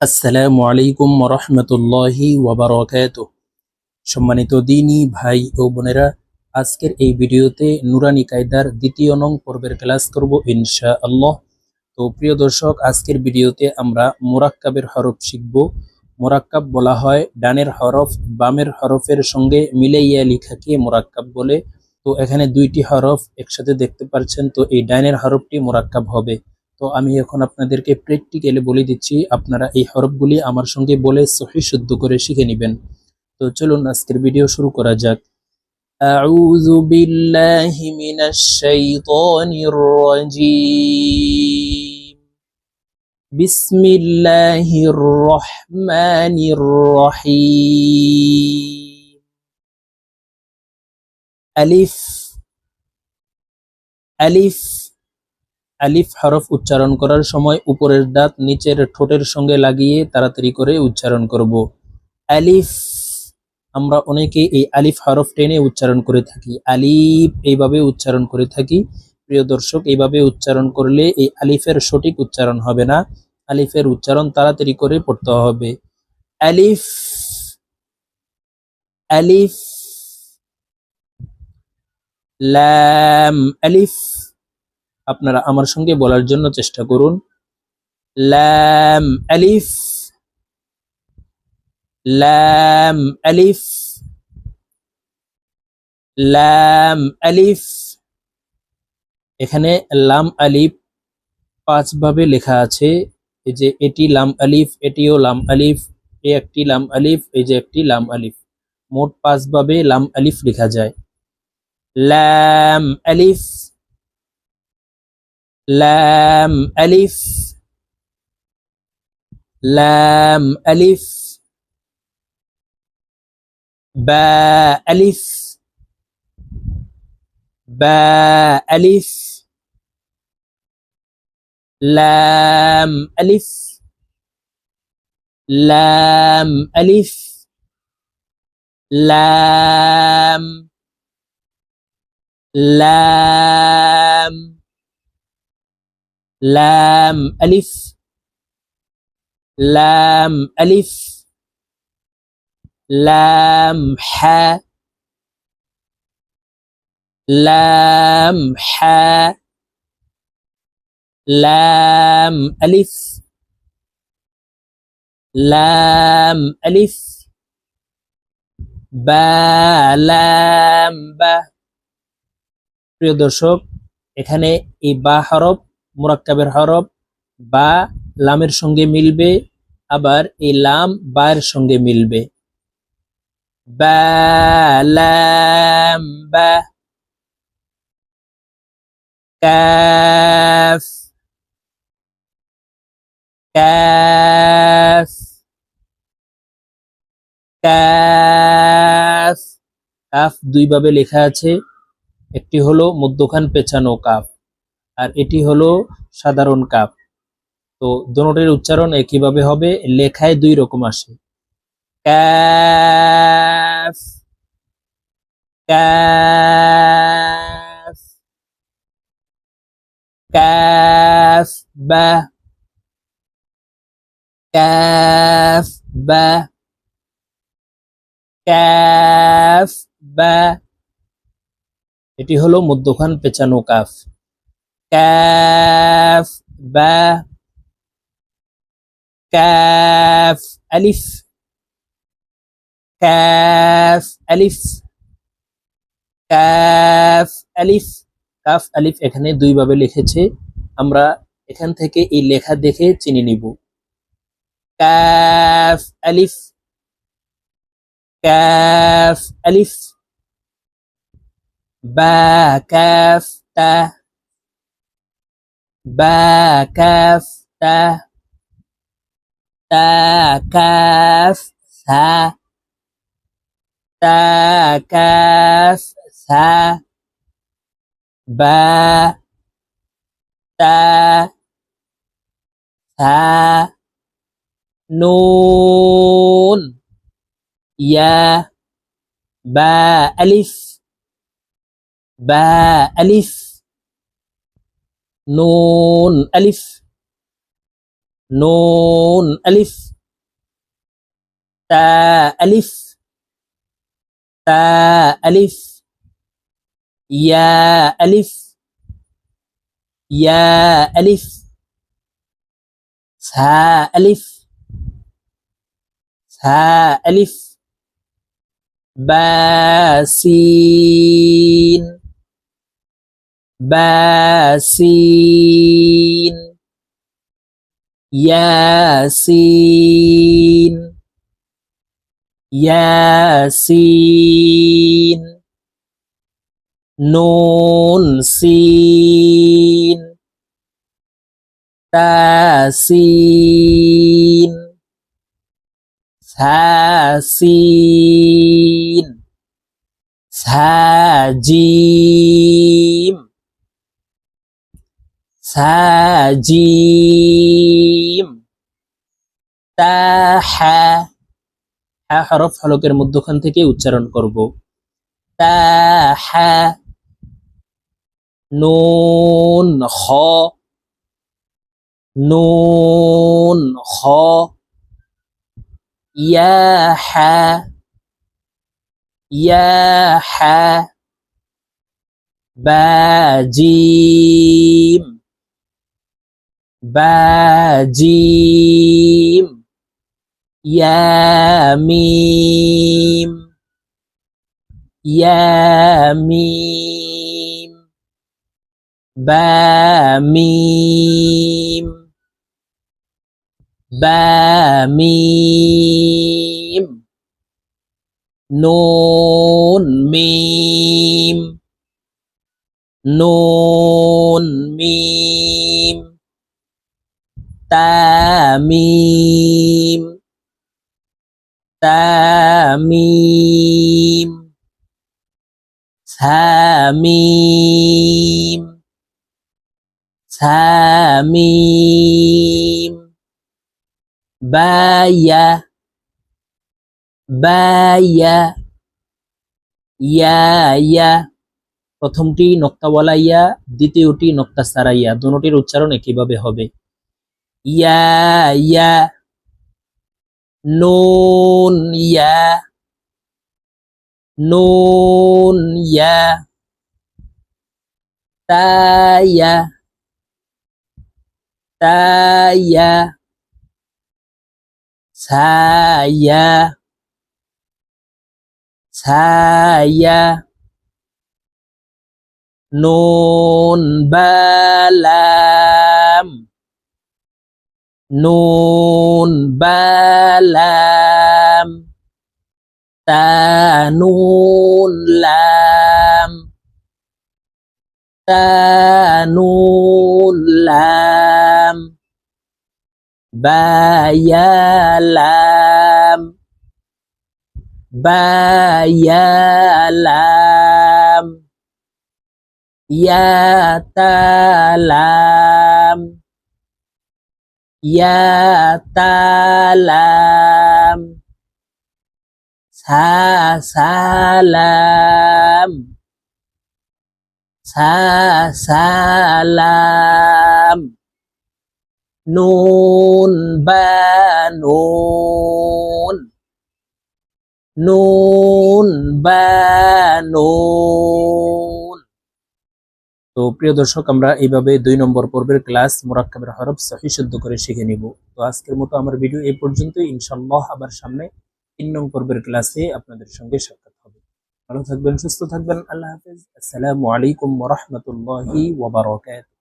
আসসালামু আলাইকুম রহমতুল্লাহি ওয়াবারকাত সম্মানিত দিনী ভাই ও বোনেরা, আজকের এই ভিডিওতে নুরানি কায়দার দ্বিতীয় নং পর্বের ক্লাস করব ইনশা আল্লাহ তো প্রিয় দর্শক, আজকের ভিডিওতে আমরা মোরাক্কাবের হরফ শিখব। মোরাক্কাব বলা হয় ডানের হরফ, বামের হরফের সঙ্গে মিলাইয়া লেখাকে মোরাক্কাব বলে। তো এখানে দুইটি হরফ একসাথে দেখতে পাচ্ছেন তো এই ডাইনের হরফটি মোরাক্কাব হবে। তো আমি এখন আপনাদেরকে প্র্যাকটিক্যালি বলে দিচ্ছি আপনারা এই হরফগুলি আমার সঙ্গে বলে সহি শুদ্ধ করে শিখে নেবেন তো চলুন আজকের ভিডিও শুরু করা যাক أعوذ بالله من الشيطان الرجيم بسم الله الرحمن الرحيم ألف ألف আলিফ হরফ উচ্চারণ করার সময় উপরের দাঁত নিচের ঠোঁটের সঙ্গে লাগিয়ে তাড়াতাড়ি করে উচ্চারণ করব। আলিফ, আমরা অনেকে এই আলিফ হরফ টেনে উচ্চারণ করে থাকি। আলিফ এইভাবে উচ্চারণ করে থাকি। প্রিয় দর্শক, এইভাবে উচ্চারণ করলে এই আলিফের সঠিক উচ্চারণ হবে না। আলিফের উচ্চারণ তাড়াতাড়ি করে পড়তে হবে। আলিফ আলিফ, লাম, আলিফ আপনারা আমার সঙ্গে বলার জন্য চেষ্টা করুন। লাম আলিফ। লাম আলিফ। লাম আলিফ। এখানে লাম আলিফ পাঁচ ভাবে লেখা আছে। এই যে এটি লাম আলিফ, এটিও লাম আলিফ, এ একটি লাম আলিফ, এই যে একটি লাম আলিফ। মোট পাঁচ ভাবে লাম আলিফ লেখা যায়। লাম আলিফ। لام ألف لام ألف باء ألف باء ألف لام ألف لام ألف لام لام লাম আলিফ লাম আলিফ লাম হ্যা লাম হ্যা লাম আলিফ লাম আলিফ বা লাম বা প্রিয় দর্শক, এখানে এই বা হরফ মোরাক্কাবের হরফ বা লামের সঙ্গে মিলবে, আবার এই লাম বায়ের সঙ্গে মিলবে। লাম কাফ দুইভাবে লেখা আছে, একটি হলো মধ্যখান পেছানো কাফ। আর এটি হলো সাধারণ কাপ। তো দোনোটির উচ্চারণ একইভাবে হবে, লেখায় দুই রকম আসে। এটি হলো মধ্যখান পেঁচানো কাফ। كاف با كاف ألف كاف ألف কাফ আলিফ কাফ আলিফ এখানে দুইভাবে লিখেছে আমরা এখান থেকে এই লেখা দেখে চিনে নিব কাফ আলিফ কাফ আলিফ বা কাফ তা ba kaf ta ta kaf sa ta kaf sa ba. Ta. Sa nun ya. Ba. Alif. Ba. Alif. নুন আলিফ নুন আলিফ তা আলিফ তা আলিফ ইয়া আলিফ ইয়া আলিফ সা আলিফ সা আলিফ বাসিন Basin. Yasin. Yasin. Nun Sin. Tasin. Sasin. Sajin. হাজিম তা হা হা হরফ হলকের মধ্যখান থেকে উচ্চারণ করব। তা হা নুন হ নুন হ ইয়া হা ইয়া হা বাজিম। বাজিম ইয়ামিম ইয়ামিম বামিম বামিম নুন মিম নুন মিম। তামিম তামিম, সামিম সামিম, বায়া বায়া ইয়া ইয়া প্রথমটি নক্তাওয়ালা ইয়া দ্বিতীয়টি নক্তা সারা ইয়া দুটির উচ্চারণ একইভাবে হবে। ইয়া ইয়া নুন ইয়া নুন ইয়া Taya Taya saya saya nun balam nun balam tanun lam tanun lam bayalam bayalam ya talam ya talam sa salam sa salam নুন বানুন নুন বানুন তো প্রিয় দর্শক, আমরা এইভাবে দুই নম্বর পর্বের ক্লাস মোরাক্কাবের হরফ সহি শুদ্ধ করে শিখে নিব। তো আজকের মতো আমার ভিডিও এই পর্যন্ত ইনশাল্লাহ আবার সামনে তিন নম্বর পর্বের ক্লাসে আপনাদের সঙ্গে সাক্ষাৎ হবে। ভালো থাকবেন, সুস্থ থাকবেন। আল্লাহ হাফেজ। আসসালামু আলাইকুম রহমতুল্লাহি ওবরাকাতুহু